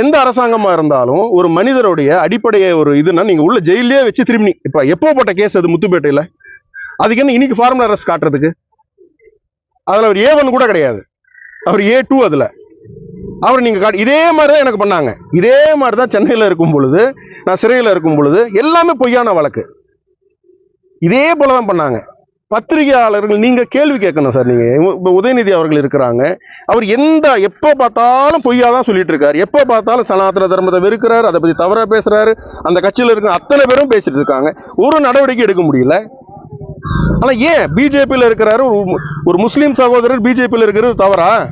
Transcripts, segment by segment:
எந்த அரசாங்கமா இருந்தாலும் ஒரு மனிதருடைய அடிப்படைய ஒரு இதுனா நீங்க உள்ள ஜெயிலே வச்சு திரும்பி இப்ப எப்போ போட்ட கேஸ் அது முத்துப்பேட்டையில? அதுக்கு என்ன இன்னைக்கு ஃபார்முலா அரசு காட்டுறதுக்கு? அதுல ஒரு ஏ ஒன் கூட கிடையாது. அவர் ஏ டூ அதுல. அவர் நீங்க காட்டு இதே மாதிரி தான் எனக்கு பண்ணாங்க. இதே மாதிரி தான் சென்னையில் இருக்கும் பொழுது நான் சிறையில் இருக்கும் பொழுது எல்லாமே பொய்யான வழக்கு. இதே போலதான் பண்ணாங்க. பத்திரிகையாளர்கள் நீங்க கேள்வி கேட்கணும் சார் நீங்க. உதயநிதி அவர்கள் இருக்கிறாங்க. அவர் எந்த எப்போ பார்த்தாலும் பொய்யா தான் சொல்லிட்டு இருக்காரு. எப்போ பார்த்தாலும் சனாதன தர்மத்தை வெறுக்கிறாரு அதை பத்தி தவறா பேசுறாரு. அந்த கட்சியில இருக்க அத்தனை பேரும் பேசிட்டு இருக்காங்க. ஒரு நடவடிக்கை எடுக்க முடியல. ஆனா ஏன் பிஜேபியில் இருக்கிறாரு? ஒரு ஒரு முஸ்லீம் சகோதரர் பிஜேபியில் இருக்கிறது தவறா?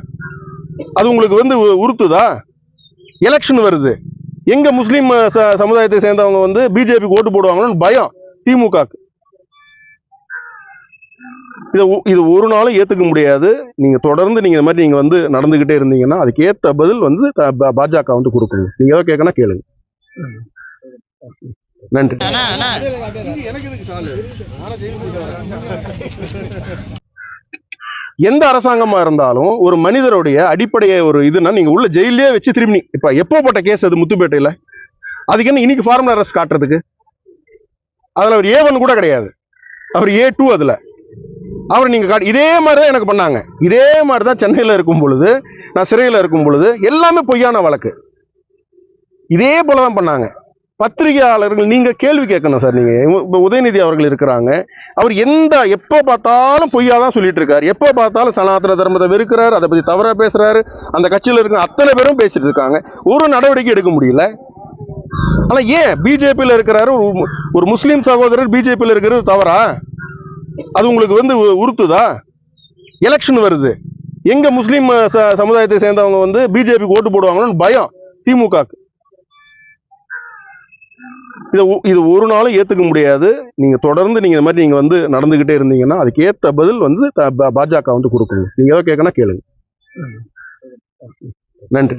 அது உங்களுக்கு வந்து உ- உறுத்துதா? எலெக்ஷன் வருது. எங்க முஸ்லீம் ச- சமுதாயத்தை சேர்ந்தவங்க வந்து பிஜேபிக்கு ஓட்டு போடுவாங்கன்னு பயம். திமுகக்கு. இதை இது ஒரு நாளும் ஏத்துக்க முடியாது. நீங்க தொடர்ந்து நீங்க இந்த மாதிரி நீங்க வந்து நடந்துகிட்டே இருந்தீங்கன்னா அதுக்கு ஏத்த பதில் வந்து பாஜக வந்து கொடுக்கணும் நீங்க ஏதோ கேட்கணும் கேளுங்க. நன்றி. எந்த அரசாங்கமா இருந்தாலும் ஒரு மனிதருடைய அடிப்படைய ஒரு இதுனா நீங்க உள்ள ஜெயிலே வச்சு திரும்பி இப்ப எப்போ போட்ட கேஸ் அது முத்துப்பேட்டையில? அதுக்கு என்ன இன்னைக்கு ஃபார்முலா அரெஸ்ட் காட்டுறதுக்கு? அதுல அவர் ஏ ஒன் கூட கிடையாது. அவர் ஏ டூ அதுல. அவர் நீங்க காட்டு இதே மாதிரி தான் எனக்கு பண்ணாங்க. இதே மாதிரி தான் சென்னையில இருக்கும் பொழுது நான் சிறையில் இருக்கும் பொழுது எல்லாமே பொய்யான வழக்கு. இதே போல தான் பண்ணாங்க. பத்திரிகையாளர்கள் நீங்க கேள்வி கேட்கணும் சார் நீங்க. இப்போ உதயநிதி அவர்கள் இருக்கிறாங்க. அவர் எந்த எப்போ பார்த்தாலும் பொய்யா தான் சொல்லிட்டு இருக்காரு. எப்போ பார்த்தாலும் சனாதன தர்மத்தை வெறுக்கிறார் அதை பத்தி தவறா பேசுறாரு. அந்த கட்சியில இருக்க அத்தனை பேரும் பேசிட்டு இருக்காங்க. ஒரு நடவடிக்கை எடுக்க முடியல. ஆனா ஏன்? பிஜேபியில் இருக்கிறாரு ஒரு ஒரு முஸ்லீம் சகோதரர் பிஜேபியில் இருக்கிறது தவறா? அது உங்களுக்கு வந்து உ- உறுத்துதா? எலெக்ஷன் வருது. எங்க முஸ்லீம் ச- சமுதாயத்தை சேர்ந்தவங்க வந்து பிஜேபிக்கு ஓட்டு போடுவாங்கன்னு பயம் திமுகக்கு. இதை இது ஒரு நாளும் ஏத்துக்க முடியாது. நீங்க தொடர்ந்து நீங்க இந்த மாதிரி நீங்க வந்து நடந்துகிட்டே இருந்தீங்கன்னா அதுக்கு ஏத்த பதில் வந்து பாஜக வந்து கொடுக்கணும் நீங்க ஏதோ கேட்கணும் கேளுங்க. நன்றி.